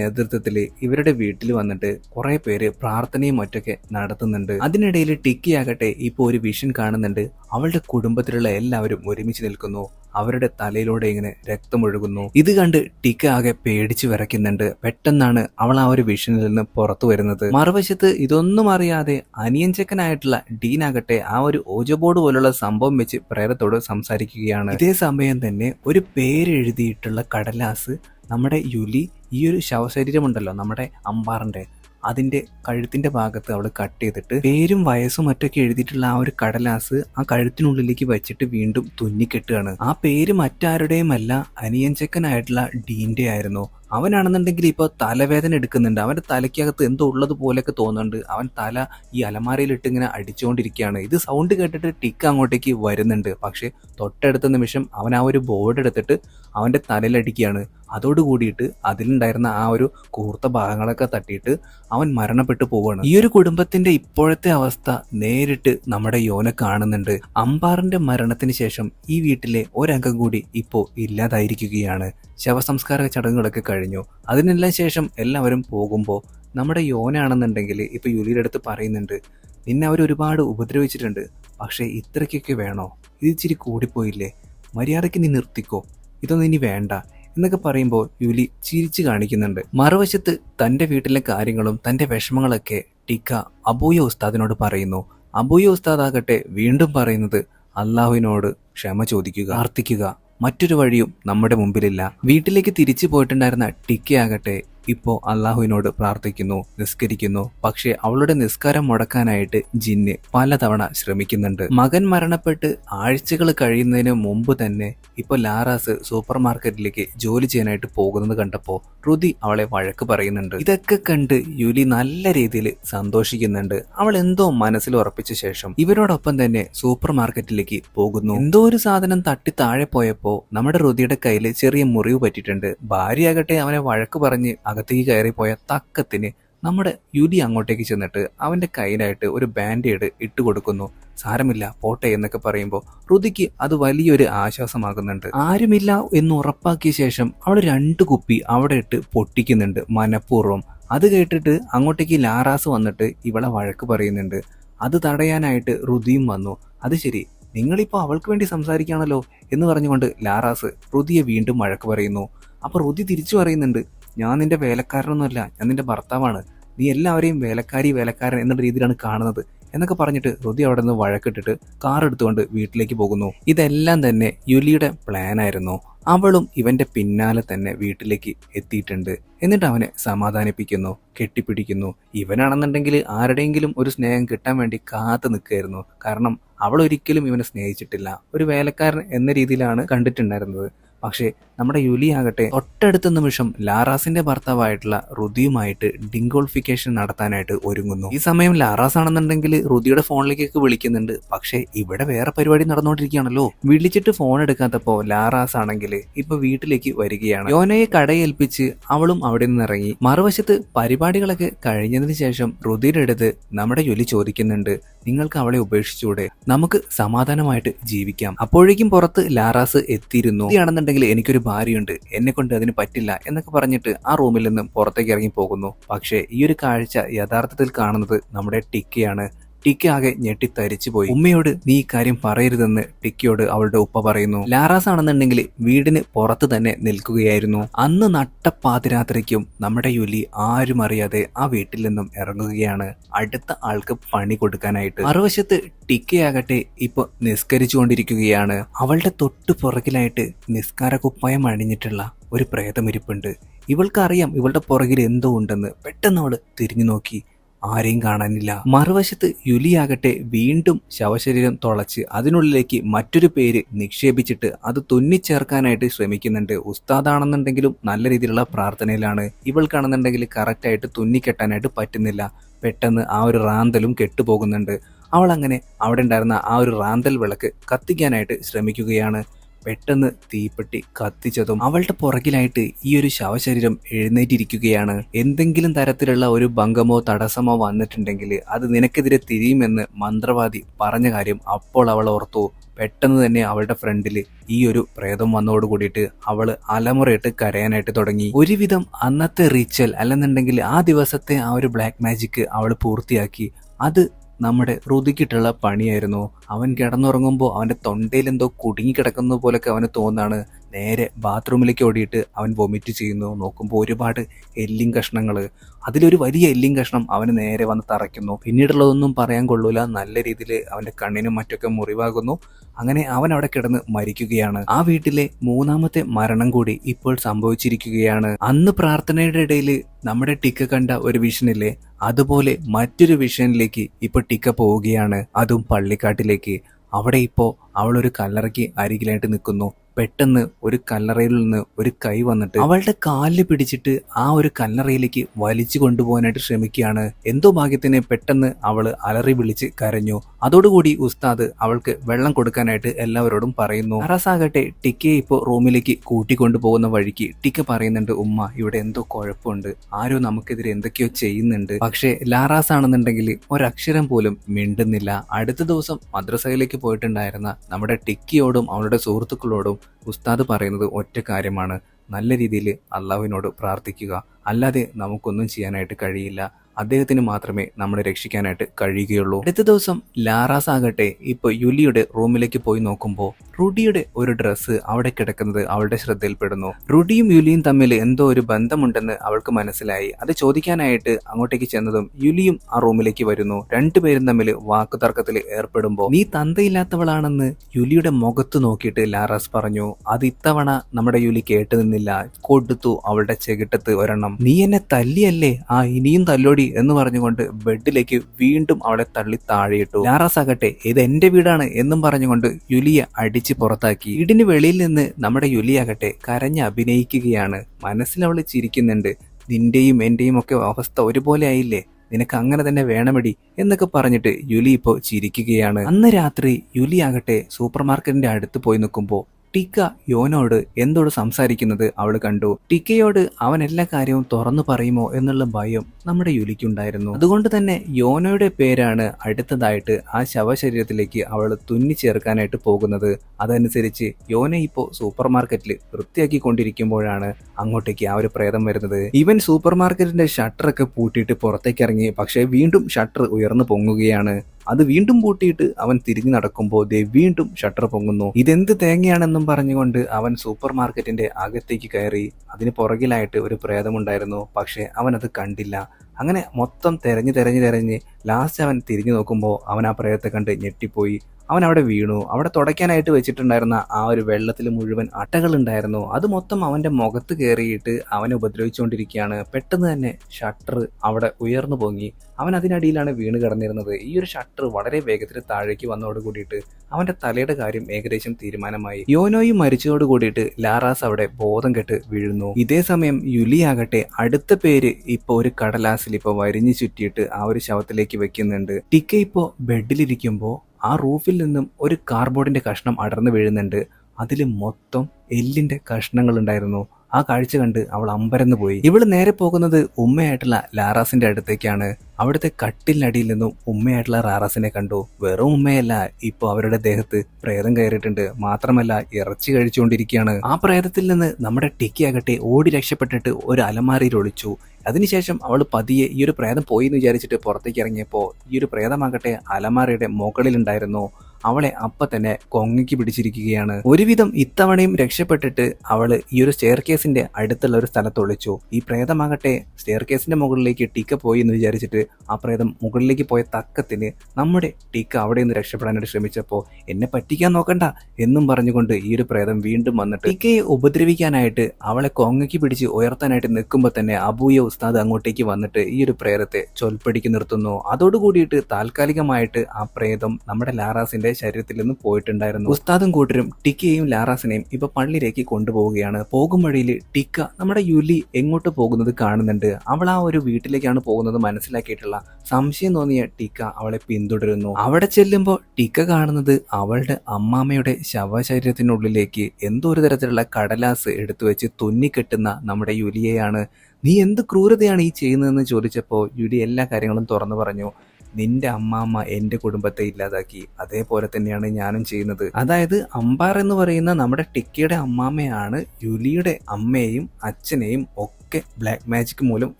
നേതൃത്വത്തിൽ ഇവരുടെ വീട്ടിൽ വന്നിട്ട് കുറെ പേര് പ്രാർത്ഥനയും മറ്റൊക്കെ നടത്തുന്നുണ്ട്. അതിനിടയിൽ ടിക്കി ആകട്ടെ ഇപ്പൊ ഒരു വിഷൻ കാണുന്നുണ്ട്. അവളുടെ കുടുംബത്തിലുള്ള എല്ലാവരും ഒരുമിച്ച് നിൽക്കുന്നു. അവരുടെ തലയിലൂടെ ഇങ്ങനെ രക്തമൊഴുകുന്നു ഇത് കണ്ട് ടിക്ക ആകെ പേടിച്ചു വിറയ്ക്കുന്നുണ്ട്. പെട്ടെന്നാണ് അവൾ ആ ഒരു വിഷനിൽ നിന്ന് പുറത്തു വരുന്നത്. മറുവശത്ത് ഇതൊന്നും അറിയാതെ അനിയഞ്ചക്കനായിട്ടുള്ള ഡീൻ ആകട്ടെ ആ ഒരു ഓജോ ബോർഡ് പോലുള്ള സംഭവം വെച്ച് പ്രേരത്തോട് സംസാരിക്കുകയാണ്. ഇതേ സമയം തന്നെ ഒരു പേരെഴുതിയിട്ടുള്ള കടലാസ് നമ്മുടെ യുലി ഈ ഒരു ശവശരീരമുണ്ടല്ലോ നമ്മുടെ അമ്പാറിന്റെ അതിന്റെ കഴുത്തിന്റെ ഭാഗത്ത് അവൾ കട്ട് ചെയ്തിട്ട് പേരും വയസ്സും മറ്റൊക്കെ എഴുതിയിട്ടുള്ള ആ ഒരു കടലാസ് ആ കഴുത്തിനുള്ളിലേക്ക് വെച്ചിട്ട് വീണ്ടും തുന്നിക്കെട്ടുകയാണ്. ആ പേര് മറ്റാരുടെയുമല്ല അനിയഞ്ചക്കനായിട്ടുള്ള ഡീന്റെ ആയിരുന്നു. അവനാണെന്നുണ്ടെങ്കിൽ ഇപ്പോൾ തലവേദന എടുക്കുന്നുണ്ട്. അവന്റെ തലയ്ക്കകത്ത് എന്തോ ഉള്ളത് പോലെയൊക്കെ തോന്നുന്നുണ്ട്. അവൻ തല ഈ അലമാരയിലിട്ട് ഇങ്ങനെ അടിച്ചുകൊണ്ടിരിക്കുകയാണ് ഇത് സൗണ്ട് കേട്ടിട്ട് ടിക്ക് അങ്ങോട്ടേക്ക് വരുന്നുണ്ട്. പക്ഷേ തൊട്ടടുത്ത നിമിഷം അവൻ ആ ഒരു ബോർഡ് എടുത്തിട്ട് അവന്റെ തലയിലടിക്കുകയാണ്. അതോട് കൂടിയിട്ട് അതിലുണ്ടായിരുന്ന ആ ഒരു കൂർത്ത ഭാഗങ്ങളൊക്കെ തട്ടിയിട്ട് അവൻ മരണപ്പെട്ടു പോവാണ്. ഈ ഒരു കുടുംബത്തിന്റെ ഇപ്പോഴത്തെ അവസ്ഥ നേരിട്ട് നമ്മുടെ യോന കാണുന്നുണ്ട്. അമ്പാറിന്റെ മരണത്തിന് ശേഷം ഈ വീട്ടിലെ ഒരംഗം കൂടി ഇപ്പോ ഇല്ലാതായിരിക്കുകയാണ്. ശവസംസ്കാര ചടങ്ങുകളൊക്കെ കഴിഞ്ഞു. അതിനെല്ലാം ശേഷം എല്ലാവരും പോകുമ്പോൾ നമ്മുടെ യോനാണെന്നുണ്ടെങ്കിൽ ഇപ്പൊ യുലിയുടെ അടുത്ത് പറയുന്നുണ്ട് നിന്നെ അവർ ഒരുപാട് ഉപദ്രവിച്ചിട്ടുണ്ട് പക്ഷേ ഇത്രയ്ക്കൊക്കെ വേണോ? ഇത് ഇച്ചിരി കൂടിപ്പോയില്ലേ? മര്യാദയ്ക്ക് നീ നിർത്തിക്കോ. ഇതൊന്നും ഇനി വേണ്ട. എന്നൊക്കെ പറയുമ്പോൾ യുലി ചിരിച്ചു കാണിക്കുന്നുണ്ട്. മറുവശത്ത് തന്റെ വീട്ടിലെ കാര്യങ്ങളും തന്റെ വിഷമങ്ങളൊക്കെ ടിക്ക അബൂയ ഉസ്താദിനോട് പറയുന്നു. അബൂയ ഉസ്താദ് ആകട്ടെ വീണ്ടും പറയുന്നത് അള്ളാഹുവിനോട് ക്ഷമ ചോദിക്കുക പ്രാർത്ഥിക്കുക. മറ്റൊരു വഴിയും നമ്മുടെ മുമ്പിലില്ല. വീട്ടിലേക്ക് തിരിച്ചു പോയിട്ടുണ്ടായിരുന്ന ടിക്ക ആകട്ടെ ഇപ്പോൾ അള്ളാഹുവിനോട് പ്രാർത്ഥിക്കുന്നു നിസ്കരിക്കുന്നു. പക്ഷേ അവളുടെ നിസ്കാരം മുടക്കാനായിട്ട് ജിന്ന് പലതവണ ശ്രമിക്കുന്നുണ്ട്. മകൻ മരണപ്പെട്ട് ആഴ്ചകൾ കഴിയുന്നതിന് മുമ്പ് തന്നെ ഇപ്പോൾ ലാറാസ് സൂപ്പർ മാർക്കറ്റിലേക്ക് ജോലി ചെയ്യാനായിട്ട് പോകുന്നത് കണ്ടപ്പോൾ റുതി അവളെ വഴക്ക് പറയുന്നുണ്ട്. ഇതൊക്കെ കണ്ട് യുലി നല്ല രീതിയിൽ സന്തോഷിക്കുന്നുണ്ട്. അവൾ എന്തോ മനസ്സിൽ ഉറപ്പിച്ച ശേഷം ഇവരോടൊപ്പം തന്നെ സൂപ്പർ മാർക്കറ്റിലേക്ക് പോകുന്നു. എന്തോ ഒരു സാധനം തട്ടി താഴെ പോയപ്പോ നമ്മുടെ റുതിയുടെ കയ്യിൽ ചെറിയ മുറിവ് പറ്റിയിട്ടുണ്ട്. ഭാര്യയാകട്ടെ അവനെ വഴക്ക് പറഞ്ഞ് അകത്തേക്ക് കയറിപ്പോയ തക്കത്തിന് നമ്മുടെ യുലി അങ്ങോട്ടേക്ക് ചെന്നിട്ട് അവന്റെ കയ്യിലായിട്ട് ഒരു ബാൻഡേഡ് ഇട്ട് കൊടുക്കുന്നു. സാരമില്ല പോട്ടെ എന്നൊക്കെ പറയുമ്പോൾ റുതിക്ക് അത് വലിയൊരു ആശ്വാസമാകുന്നുണ്ട്. ആരുമില്ല എന്ന് ഉറപ്പാക്കിയ ശേഷം അവൾ രണ്ട് കുപ്പി അവിടെ ഇട്ട് പൊട്ടിക്കുന്നുണ്ട് മനഃപൂർവം. അത് കേട്ടിട്ട് അങ്ങോട്ടേക്ക് ലാറാസ് വന്നിട്ട് ഇവളെ വഴക്ക് പറയുന്നുണ്ട്. അത് തടയാനായിട്ട് റുതിയും വന്നു. അത് ശരി നിങ്ങളിപ്പോൾ അവൾക്ക് വേണ്ടി സംസാരിക്കുകയാണല്ലോ എന്ന് പറഞ്ഞുകൊണ്ട് ലാറാസ് റുതിയെ വീണ്ടും വഴക്ക് പറയുന്നു. അപ്പോൾ റുതി തിരിച്ചു പറയുന്നുണ്ട് ഞാൻ നിന്റെ വേലക്കാരനൊന്നുമല്ല ഞാൻ നിന്റെ ഭർത്താവാണ്. നീ എല്ലാവരെയും വേലക്കാരി വേലക്കാരൻ എന്നുള്ള രീതിയിലാണ് കാണുന്നത് എന്നൊക്കെ പറഞ്ഞിട്ട് റുതി അവിടെ നിന്ന് വഴക്കിട്ടിട്ട് കാർ എടുത്തുകൊണ്ട് വീട്ടിലേക്ക് പോകുന്നു. ഇതെല്ലാം തന്നെ യുലിയുടെ പ്ലാൻ ആയിരുന്നു. അവളും ഇവന്റെ പിന്നാലെ തന്നെ വീട്ടിലേക്ക് എത്തിയിട്ടുണ്ട്. എന്നിട്ട് അവനെ സമാധാനിപ്പിക്കുന്നു കെട്ടിപ്പിടിക്കുന്നു. ഇവനാണെന്നുണ്ടെങ്കിൽ ആരുടെയെങ്കിലും ഒരു സ്നേഹം കിട്ടാൻ വേണ്ടി കാത്തു നിൽക്കുകയായിരുന്നു. കാരണം അവൾ ഒരിക്കലും ഇവനെ സ്നേഹിച്ചിട്ടില്ല. ഒരു വേലക്കാരൻ എന്ന രീതിയിലാണ് കണ്ടിട്ടുണ്ടായിരുന്നത്. പക്ഷേ നമ്മുടെ യുലി ആകട്ടെ തൊട്ടടുത്ത നിമിഷം ലാറാസിന്റെ ഭർത്താവായിട്ടുള്ള റുതിയുമായിട്ട് ഡിങ്കോൾഫിക്കേഷൻ നടത്താനായിട്ട് ഒരുങ്ങുന്നു. ഈ സമയം ലാറാസ് ആണെന്നുണ്ടെങ്കിൽ റുതിയുടെ ഫോണിലേക്കൊക്കെ വിളിക്കുന്നുണ്ട്. പക്ഷേ ഇവിടെ വേറെ പരിപാടി നടന്നുകൊണ്ടിരിക്കുകയാണല്ലോ. വിളിച്ചിട്ട് ഫോൺ എടുക്കാത്തപ്പോ ലാറാസ് ആണെങ്കിൽ ഇപ്പൊ വീട്ടിലേക്ക് വരികയാണ്. യോനയെ കടയേൽപ്പിച്ച് അവളും അവിടെ നിന്ന് ഇറങ്ങി മറുവശത്ത് പരിപാടികളൊക്കെ കഴിഞ്ഞതിന് ശേഷം റുതിയുടെ അടുത്ത് നമ്മുടെ യുലി ചോദിക്കുന്നുണ്ട് നിങ്ങൾക്ക് അവളെ ഉപേക്ഷിച്ചൂടെ നമുക്ക് സമാധാനമായിട്ട് ജീവിക്കാം. അപ്പോഴേക്കും പുറത്ത് ലാറാസ് എത്തിയിരുന്നു. ആണെന്നുണ്ടെങ്കിൽ എനിക്കൊരു ഭാര്യയുണ്ട്. എന്നെ കൊണ്ട് അതിന് പറ്റില്ല എന്നൊക്കെ പറഞ്ഞിട്ട് ആ റൂമിൽ നിന്നും പുറത്തേക്ക് ഇറങ്ങി പോകുന്നു. പക്ഷേ ഈ ഒരു കാഴ്ച യഥാർത്ഥത്തിൽ കാണുന്നത് നമ്മുടെ ടിക്കയാണ്. ടിക്ക ആകെ ഞെട്ടിത്തരിച്ചു പോയി. ഉമ്മയോട് നീ ഈ കാര്യം പറയരുതെന്ന് ടിക്കിയോട് അവളുടെ ഉപ്പ പറയുന്നു. ലാറാസ് ആണെന്നുണ്ടെങ്കിൽ വീടിന് പുറത്ത് തന്നെ നിൽക്കുകയായിരുന്നു. അന്ന് നട്ട പാതിരാത്രിക്കും നമ്മുടെ യുലി ആരും അറിയാതെ ആ വീട്ടിൽ നിന്നും ഇറങ്ങുകയാണ്. അടുത്ത ആൾക്ക് പണി കൊടുക്കാനായിട്ട്. മറുവശത്ത് ടിക്കയാകട്ടെ ഇപ്പൊ നിസ്കരിച്ചുകൊണ്ടിരിക്കുകയാണ്. അവളുടെ തൊട്ടു പുറകിലായിട്ട് നിസ്കാര കുപ്പായം അണിഞ്ഞിട്ടുള്ള ഒരു പ്രേതമിരിപ്പുണ്ട്. ഇവൾക്കറിയാം ഇവളുടെ പുറകിൽ എന്തോ ഉണ്ടെന്ന് പെട്ടെന്ന് അവൾ തിരിഞ്ഞു നോക്കി. ആരെയും കാണാനില്ല. മറുവശത്ത് യുലിയാകട്ടെ വീണ്ടും ശവശരീരം തുളച്ച് അതിനുള്ളിലേക്ക് മറ്റൊരു പേര് നിക്ഷേപിച്ചിട്ട് അത് തുന്നിച്ചേർക്കാനായിട്ട് ശ്രമിക്കുന്നുണ്ട്. ഉസ്താദാണെന്നുണ്ടെങ്കിലും നല്ല രീതിയിലുള്ള പ്രാർത്ഥനയിലാണ്. ഇവൾക്കാണെന്നുണ്ടെങ്കിൽ കറക്റ്റായിട്ട് തുന്നിക്കെട്ടാനായിട്ട് പറ്റുന്നില്ല. പെട്ടെന്ന് ആ ഒരു റാന്തലും കെട്ടുപോകുന്നുണ്ട്. അവൾ അങ്ങനെ അവിടെ ഉണ്ടായിരുന്ന ആ ഒരു റാന്തൽ വിളക്ക് കത്തിക്കാനായിട്ട് ശ്രമിക്കുകയാണ്. പെട്ടെന്ന് തീപ്പെട്ടി കത്തിച്ചതും അവളുടെ പുറകിലായിട്ട് ഈ ഒരു ശവശരീരം എഴുന്നേറ്റിരിക്കുകയാണ്. എന്തെങ്കിലും തരത്തിലുള്ള ഒരു ഭംഗമോ തടസ്സമോ വന്നിട്ടുണ്ടെങ്കിൽ അത് നിനക്കെതിരെ തിരിയുമെന്ന് മന്ത്രവാദി പറഞ്ഞ കാര്യം അപ്പോൾ അവൾ ഓർത്തു. പെട്ടെന്ന് തന്നെ അവളുടെ ഫ്രണ്ടിൽ ഈ ഒരു പ്രേതം വന്നോട് കൂടിയിട്ട് അവൾ അലമുറയിട്ട് കരയാനായിട്ട് തുടങ്ങി. ഒരുവിധം അന്നത്തെ റീച്ചൽ അല്ലെന്നുണ്ടെങ്കിൽ ആ ദിവസത്തെ ആ ഒരു ബ്ലാക്ക് മാജിക് അവൾ പൂർത്തിയാക്കി. അത് നമ്മുടെ റുതിക്കിട്ടുള്ള പണിയായിരുന്നു. അവൻ കിടന്നുറങ്ങുമ്പോൾ അവന്റെ തൊണ്ടയിൽ എന്തോ കുടുങ്ങി കിടക്കുന്ന പോലൊക്കെ അവന് തോന്നാണ്. നേരെ ബാത്റൂമിലേക്ക് ഓടിയിട്ട് അവൻ വൊമിറ്റ് ചെയ്യുന്നു. നോക്കുമ്പോൾ ഒരുപാട് എല്ലിങ് കഷ്ണങ്ങൾ അതിലൊരു വലിയ എല്ലിങ് കഷ്ണം അവന് നേരെ വന്ന് തറയ്ക്കുന്നു. പിന്നീടുള്ളതൊന്നും പറയാൻ കൊള്ളൂല. നല്ല രീതിയിൽ അവന്റെ കണ്ണിനും മറ്റൊക്കെ മുറിവാകുന്നു. അങ്ങനെ അവൻ അവിടെ കിടന്ന് മരിക്കുകയാണ്. ആ വീട്ടിലെ മൂന്നാമത്തെ മരണം കൂടി ഇപ്പോൾ സംഭവിച്ചിരിക്കുകയാണ്. അന്ന് പ്രാർത്ഥനയുടെ ഇടയിൽ നമ്മുടെ ടിക്ക കണ്ട ഒരു വിഷനില്ലേ അതുപോലെ മറ്റൊരു വിഷനിലേക്ക് ഇപ്പോൾ ടിക്ക പോവുകയാണ്. അതും പള്ളിക്കാട്ടിലേക്ക്. അവിടെ ഇപ്പോ അവളൊരു കല്ലറയ്ക്ക് അരികിലായിട്ട് നിൽക്കുന്നു. പെട്ടെന്ന് ഒരു കല്ലറയിൽ നിന്ന് ഒരു കൈ വന്നിട്ട് അവളുടെ കാലിൽ പിടിച്ചിട്ട് ആ ഒരു കല്ലറയിലേക്ക് വലിച്ചു കൊണ്ടുപോകാനായിട്ട് ശ്രമിക്കുകയാണ്. എന്തോ ഭാഗ്യത്തിന് പെട്ടെന്ന് അവൾ അലറി വിളിച്ച് കരഞ്ഞു. അതോടുകൂടി ഉസ്താദ് അവൾക്ക് വെള്ളം കൊടുക്കാനായിട്ട് എല്ലാവരോടും പറയുന്നു. അറസാകട്ടെ ടിക്കയെ ഇപ്പോൾ റൂമിലേക്ക് കൂട്ടിക്കൊണ്ടു പോകുന്ന വഴിക്ക് ടിക്ക പറയുന്നുണ്ട് ഉമ്മ ഇവിടെ എന്തോ കുഴപ്പമുണ്ട്. ആരോ നമുക്കെതിരെ എന്തൊക്കെയോ ചെയ്യുന്നുണ്ട്. പക്ഷേ ലാറാസ് ആണെന്നുണ്ടെങ്കിൽ ഒരക്ഷരം പോലും മിണ്ടുന്നില്ല. അടുത്ത ദിവസം മദ്രസയിലേക്ക് പോയിട്ടുണ്ടായിരുന്ന നമ്മുടെ ടിക്കിയോടും അവളുടെ സുഹൃത്തുക്കളോടും ഉസ്താദ് പറയുന്നത് ഒറ്റ കാര്യമാണ്. നല്ല രീതിയിൽ അള്ളാഹുവിനോട് പ്രാർത്ഥിക്കുക. അല്ലാതെ നമുക്കൊന്നും ചെയ്യാനായിട്ട് കഴിയില്ല. അദ്ദേഹത്തിന് മാത്രമേ നമ്മളെ രക്ഷിക്കാനായിട്ട് കഴിയുകയുള്ളൂ. അടുത്ത ദിവസം ലാറാസ് ആകട്ടെ ഇപ്പോൾ യുലിയുടെ റൂമിലേക്ക് പോയി നോക്കുമ്പോൾ റുഡിയുടെ ഒരു ഡ്രസ്സ് അവിടെ കിടക്കുന്നത് അവളുടെ ശ്രദ്ധയിൽപ്പെടുന്നു. റുഡിയും യുലിയും തമ്മിൽ എന്തോ ഒരു ബന്ധമുണ്ടെന്ന് അവൾക്ക് മനസ്സിലായി. അത് ചോദിക്കാനായിട്ട് അങ്ങോട്ടേക്ക് ചെന്നതും യുലിയും ആ റൂമിലേക്ക് വരുന്നു. രണ്ടുപേരും തമ്മിൽ വാക്കുതർക്കത്തിൽ ഏർപ്പെടുമ്പോൾ നീ തന്തയില്ലാത്തവളാണെന്ന് യുലിയുടെ മുഖത്ത് നോക്കിയിട്ട് ലാറാസ് പറഞ്ഞു അത് ഇത്തവണ നമ്മുടെ യുലി കേട്ടു നിന്നില്ല. കൊടുത്തു അവളുടെ ചെകിട്ടത്ത് ഒരെണ്ണം. നീ എന്നെ തല്ലിയല്ലേ? ആ ഇനിയും തല്ലോടി. എന്ന് പറഞ്ഞുകൊണ്ട് ബെഡിലേക്ക് വീണ്ടും അവളെ തള്ളി താഴെയിട്ടു. ലാറാസ് ആകട്ടെ ഇത് എന്റെ വീടാണ് എന്നും പറഞ്ഞുകൊണ്ട് യുലിയെ അടിച്ച് പുറത്താക്കി. ഇടിന് വെളിയിൽ നിന്ന് നമ്മുടെ യുലിയാകട്ടെ കരഞ്ഞ് അഭിനയിക്കുകയാണ്. മനസ്സിൽ അവൾ ചിരിക്കുന്നുണ്ട്. നിന്റെയും എന്റെയും ഒക്കെ അവസ്ഥ ഒരുപോലെ ആയില്ലേ? നിനക്ക് അങ്ങനെ തന്നെ വേണമടി എന്നൊക്കെ പറഞ്ഞിട്ട് യുലി ഇപ്പോൾ ചിരിക്കുകയാണ്. അന്ന് രാത്രി യുലി ആകട്ടെ സൂപ്പർ മാർക്കറ്റിന്റെ അടുത്ത് പോയി നിൽക്കുമ്പോൾ ടിക്ക യോനോട് എന്തോട് സംസാരിക്കുന്നത് അവൾ കണ്ടു. ടിക്കയോട് അവൻ എല്ലാ കാര്യവും തുറന്നു പറയുമോ എന്നുള്ള ഭയം നമ്മുടെ യുലിക്കുണ്ടായിരുന്നു. അതുകൊണ്ട് തന്നെ യോനോയുടെ പേരാണ് അടുത്തതായിട്ട് ആ ശവശരീരത്തിലേക്ക് അവൾ തുന്നി ചേർക്കാനായിട്ട് പോകുന്നത്. അതനുസരിച്ച് യോന ഇപ്പോൾ സൂപ്പർ മാർക്കറ്റിൽ വൃത്തിയാക്കിക്കൊണ്ടിരിക്കുമ്പോഴാണ് അങ്ങോട്ടേക്ക് ആ ഒരു പ്രേതം വരുന്നത്. ഇവൻ സൂപ്പർ മാർക്കറ്റിന്റെ ഷട്ടറൊക്കെ പൂട്ടിയിട്ട് പുറത്തേക്ക് ഇറങ്ങി പക്ഷേ വീണ്ടും ഷട്ടർ ഉയർന്നു പൊങ്ങുകയാണ്. അത് വീണ്ടും പൂട്ടിയിട്ട് അവൻ തിരിഞ്ഞു നടക്കുമ്പോൾ ദേ വീണ്ടും ഷട്ടർ പൊങ്ങുന്നു. ഇതെന്ത് തേങ്ങയാണെന്നും പറഞ്ഞുകൊണ്ട് അവൻ സൂപ്പർ മാർക്കറ്റിന്റെ അകത്തേക്ക് കയറി അതിന് പുറകിലായിട്ട് ഒരു പ്രേതമുണ്ടായിരുന്നു. പക്ഷേ അവൻ അത് കണ്ടില്ല. അങ്ങനെ മൊത്തം തെരഞ്ഞ് തെരഞ്ഞ് തെരഞ്ഞ് ലാസ്റ്റ് അവൻ തിരിഞ്ഞു നോക്കുമ്പോൾ അവൻ ആ പ്രേതത്തെ കണ്ട് ഞെട്ടിപ്പോയി. അവൻ അവിടെ വീണു. അവിടെ തുടയ്ക്കാനായിട്ട് വെച്ചിട്ടുണ്ടായിരുന്ന ആ ഒരു വെള്ളത്തിൽ മുഴുവൻ അട്ടകൾ ഉണ്ടായിരുന്നു. അത് മൊത്തം അവന്റെ മുഖത്ത് കയറിയിട്ട് അവനെ ഉപദ്രവിച്ചുകൊണ്ടിരിക്കുകയാണ്. പെട്ടെന്ന് തന്നെ ഷട്ടർ അവിടെ ഉയർന്നു പൊങ്ങി. അവൻ അതിനടിയിലാണ് വീണ് കിടന്നിരുന്നത്. ഈ ഒരു ഷട്ടർ വളരെ വേഗത്തിൽ താഴേക്ക് വന്നതോട് കൂടിയിട്ട് അവന്റെ തലയുടെ കാര്യം ഏകദേശം തീരുമാനമായി. യോനോയും മരിച്ചതോട് കൂടിയിട്ട് ലാറാസ് അവിടെ ബോധം കെട്ട് വീഴുന്നു. ഇതേ സമയം യുലിയാകട്ടെ അടുത്ത പേര് ഇപ്പോൾ ഒരു കടലാസിൽ ഇപ്പോൾ വരിഞ്ഞു ചുറ്റിയിട്ട് ആ ഒരു ശവത്തിലേക്ക് വെക്കുന്നുണ്ട്. ടിക്ക ഇപ്പോൾ ബെഡിലിരിക്കുമ്പോ ആ റൂഫിൽ നിന്നും ഒരു കാർബോർഡിന്റെ കഷ്ണം അടർന്നു വീഴുന്നുണ്ട്. അതിൽ മൊത്തം എല്ലിന്റെ കഷ്ണങ്ങൾ ഉണ്ടായിരുന്നു. ആ കാഴ്ച കണ്ട് അവൾ അമ്പരന്ന് പോയി ഇവൾ നേരെ പോകുന്നത് ഉമ്മയായിട്ടുള്ള ലാറാസിന്റെ അടുത്തേക്കാണ്. അവിടുത്തെ കട്ടിലിനടിയിൽ നിന്നും ഉമ്മയായിട്ടുള്ള റാറസിനെ കണ്ടു. വെറും ഉമ്മയല്ല ഇപ്പൊ അവരുടെ ദേഹത്ത് പ്രേതം കയറിയിട്ടുണ്ട്. മാത്രമല്ല ഇറച്ചി കഴിച്ചുകൊണ്ടിരിക്കുകയാണ്. ആ പ്രേതത്തിൽ നിന്ന് നമ്മുടെ ടിക്കി ടിക്കിയാകട്ടെ ഓടി രക്ഷപ്പെട്ടിട്ട് ഒരു അലമാരയിൽ ഒളിച്ചു. അതിനുശേഷം അവൾ പതിയെ ഈ ഒരു പ്രേതം പോയി എന്ന് വിചാരിച്ചിട്ട് പുറത്തേക്ക് ഇറങ്ങിയപ്പോൾ ഈ ഒരു പ്രേതമാകട്ടെ അലമാരയുടെ മുകളിലുണ്ടായിരുന്നു. അവളെ അപ്പ തന്നെ കൊങ്ങയ്ക്ക് പിടിച്ചിരിക്കുകയാണ്. ഒരുവിധം ഇത്തവണയും രക്ഷപ്പെട്ടിട്ട് അവൾ ഈ ഒരു സ്റ്റെയർ കേസിന്റെ അടുത്തുള്ള ഒരു സ്ഥലത്ത് ഒളിച്ചു. ഈ പ്രേതമാകട്ടെ സ്റ്റെയർ കേസിന്റെ മുകളിലേക്ക് ടീക്ക പോയി എന്ന് വിചാരിച്ചിട്ട് ആ പ്രേതം മുകളിലേക്ക് പോയ തക്കത്തിന് നമ്മുടെ ടീക്ക അവിടെ നിന്ന് രക്ഷപ്പെടാനായിട്ട് ശ്രമിച്ചപ്പോൾ എന്നെ പറ്റിക്കാൻ നോക്കണ്ട എന്നും പറഞ്ഞുകൊണ്ട് ഈ ഒരു പ്രേതം വീണ്ടും വന്നിട്ട് ടീക്കയെ ഉപദ്രവിക്കാനായിട്ട് അവളെ കൊങ്ങയ്ക്ക് പിടിച്ച് ഉയർത്താനായിട്ട് നിൽക്കുമ്പോൾ തന്നെ അബൂയ ഉസ്താദ് അങ്ങോട്ടേക്ക് വന്നിട്ട് ഈ ഒരു പ്രേതത്തെ ചൊൽപ്പടിക്ക് നിർത്തുന്നു. അതോടുകൂടിയിട്ട് താൽക്കാലികമായിട്ട് ആ പ്രേതം നമ്മുടെ ലാറാസിന്റെ ശരീരത്തിൽ നിന്ന് പോയിട്ടുണ്ടായിരുന്നു. ഉസ്താദും കൂട്ടരും ടിക്കയും ലാറാസിനെയും ഇപ്പൊ പള്ളിയിലേക്ക് കൊണ്ടുപോവുകയാണ്. പോകും വഴിയിൽ ടിക്ക നമ്മുടെ യുലി എങ്ങോട്ട് പോകുന്നത് കാണുന്നുണ്ട്. അവൾ ആ ഒരു വീട്ടിലേക്കാണ് പോകുന്നത് മനസ്സിലാക്കിയിട്ടുള്ള സംശയം തോന്നിയ ടിക്ക അവളെ പിന്തുടരുന്നു. അവിടെ ചെല്ലുമ്പോൾ ടിക്ക കാണുന്നത് അവളുടെ അമ്മാമ്മയുടെ ശവശരീരത്തിനുള്ളിലേക്ക് എന്തോ ഒരു തരത്തിലുള്ള കടലാസ് എടുത്തു വെച്ച് തുന്നിക്കെട്ടുന്ന നമ്മുടെ യുലിയെയാണ്. നീ എന്ത് ക്രൂരതയാണ് ഈ ചെയ്യുന്നതെന്ന് ചോദിച്ചപ്പോൾ യുലി എല്ലാ കാര്യങ്ങളും തുറന്നു പറഞ്ഞു. നിന്റെ അമ്മാമ്മ എന്റെ കുടുംബത്തെ ഇല്ലാതാക്കി. അതേപോലെ തന്നെയാണ് ഞാനും ചെയ്യുന്നത്. അതായത് അമ്പാർ എന്ന് പറയുന്ന നമ്മുടെ ടിക്കിയുടെ അമ്മാമ്മയാണ് യുലിയുടെ അമ്മയെയും അച്ഛനെയും ഒക്കെ ബ്ലാക്ക് മാജിക് മൂലം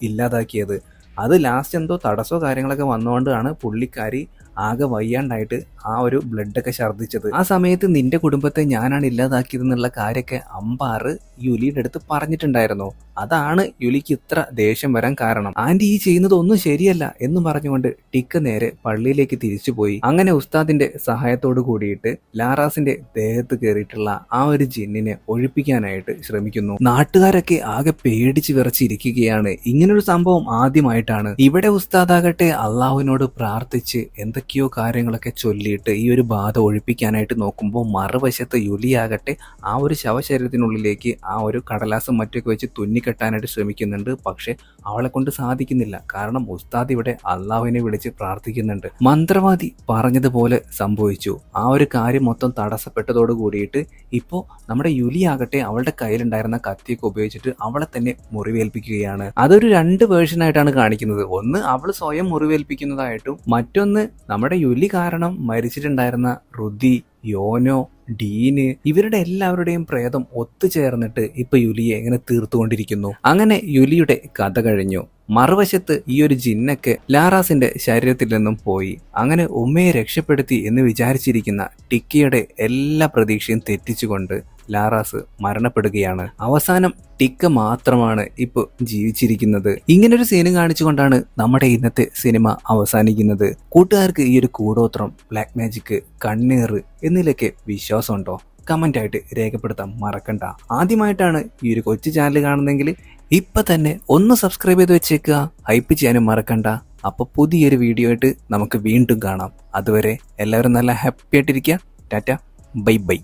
ഇല്ലാതാക്കിയത്. അത് ലാസ്റ്റ് എന്തോ തടസ്സോ കാര്യങ്ങളൊക്കെ വന്നുകൊണ്ടാണ് പുള്ളിക്കാരി ആകെ വയ്യാണ്ടായിട്ട് ആ ഒരു ബ്ലഡൊക്കെ ഛർദ്ദിച്ചത്. ആ സമയത്ത് നിന്റെ കുടുംബത്തെ ഞാനാണ് ഇല്ലാതാക്കിയത് എന്നുള്ള കാര്യമൊക്കെ അമ്പാറ് യുലിയുടെ അടുത്ത് പറഞ്ഞിട്ടുണ്ടായിരുന്നു. അതാണ് യുലിക്ക് ഇത്ര ദേഷ്യം വരാൻ കാരണം. ആന്റി ഈ ചെയ്യുന്നത് ഒന്നും ശരിയല്ല എന്ന് പറഞ്ഞുകൊണ്ട് ടിക്ക നേരെ പള്ളിയിലേക്ക് തിരിച്ചുപോയി അങ്ങനെ ഉസ്താദിന്റെ സഹായത്തോട് കൂടിയിട്ട് ലാറാസിന്റെ ദേഹത്ത് കയറിയിട്ടുള്ള ആ ഒരു ജിന്നിനെ ഒഴിപ്പിക്കാനായിട്ട് ശ്രമിക്കുന്നു. നാട്ടുകാരൊക്കെ ആകെ പേടിച്ച് വിറച്ചിരിക്കുകയാണ്. ഇങ്ങനൊരു സംഭവം ആദ്യമായിട്ടാണ്. ഇവിടെ ഉസ്താദാകട്ടെ അള്ളാഹുവിനോട് പ്രാർത്ഥിച്ച് എന്തൊക്കെയോ കാര്യങ്ങളൊക്കെ ചൊല്ലിയിട്ട് ഈ ഒരു ബാധ ഒഴിപ്പിക്കാനായിട്ട് നോക്കുമ്പോൾ മറുവശത്ത് യുലിയാകട്ടെ ആ ഒരു ശവശരീരത്തിനുള്ളിലേക്ക് ആ ഒരു കടലാസും മറ്റൊക്കെ വെച്ച് തുന്നിക്കെട്ടാനായിട്ട് ശ്രമിക്കുന്നുണ്ട്. പക്ഷേ അവളെ കൊണ്ട് സാധിക്കുന്നില്ല. കാരണം ഉസ്താദ് ഇവിടെ അള്ളാഹുവിനെ വിളിച്ച് പ്രാർത്ഥിക്കുന്നുണ്ട്. മന്ത്രവാദി പറഞ്ഞതുപോലെ സംഭവിച്ചു. ആ ഒരു കാര്യം മൊത്തം തടസ്സപ്പെട്ടതോട് കൂടിയിട്ട് ഇപ്പോൾ നമ്മുടെ യുലിയാകട്ടെ അവളുടെ കയ്യിലുണ്ടായിരുന്ന കത്തിയൊക്കെ ഉപയോഗിച്ചിട്ട് അവളെ തന്നെ മുറിവേൽപ്പിക്കുകയാണ്. അതൊരു രണ്ട് വേർഷനായിട്ടാണ് കാണിക്കുന്നത്. ഒന്ന് അവൾ സ്വയം മുറിവേൽപ്പിക്കുന്നതായിട്ടും മറ്റൊന്ന് നമ്മുടെ യുലി കാരണം മരിച്ചിട്ടുണ്ടായിരുന്ന റുദി യോനോ ഡീന് ഇവരുടെ എല്ലാവരുടെയും പ്രേതം ഒത്തുചേർന്നിട്ട് ഇപ്പൊ യുലിയെ ഇങ്ങനെ തീർത്തുകൊണ്ടിരിക്കുന്നു. അങ്ങനെ യുലിയുടെ കഥ കഴിഞ്ഞു. മറുവശത്ത് ഈ ഒരു ജിന്നൊക്കെ ലാറാസിന്റെ ശരീരത്തിൽ നിന്നും പോയി. അങ്ങനെ ഉമ്മയെ രക്ഷപ്പെടുത്തി എന്ന് വിചാരിച്ചിരിക്കുന്ന ടിക്കിയുടെ എല്ലാ പ്രതീക്ഷയും തെറ്റിച്ചുകൊണ്ട് ലാറാസ് മരണപ്പെടുകയാണ്. അവസാനം ടിക്ക മാത്രമാണ് ഇപ്പോൾ ജീവിച്ചിരിക്കുന്നത്. ഇങ്ങനൊരു സീനും കാണിച്ചുകൊണ്ടാണ് നമ്മുടെ ഇന്നത്തെ സിനിമ അവസാനിക്കുന്നത്. കൂട്ടുകാർക്ക് ഈ ഒരു കൂടോത്രം ബ്ലാക്ക് മാജിക് കണ്ണീർ എന്നിലൊക്കെ വിശ്വാസമുണ്ടോ? കമന്റായിട്ട് രേഖപ്പെടുത്താൻ മറക്കണ്ട. ആദ്യമായിട്ടാണ് ഈ ഒരു കൊച്ചു ചാനൽ കാണുന്നതെങ്കിൽ ഇപ്പം തന്നെ ഒന്ന് സബ്സ്ക്രൈബ് ചെയ്ത് വെച്ചേക്കുക. ഹൈപ്പ് ചെയ്യാനും മറക്കണ്ട. അപ്പോൾ പുതിയൊരു വീഡിയോ ആയിട്ട് നമുക്ക് വീണ്ടും കാണാം. അതുവരെ എല്ലാവരും നല്ല ഹാപ്പി ആയിട്ടിരിക്കുക. ടാറ്റ. Bye bye.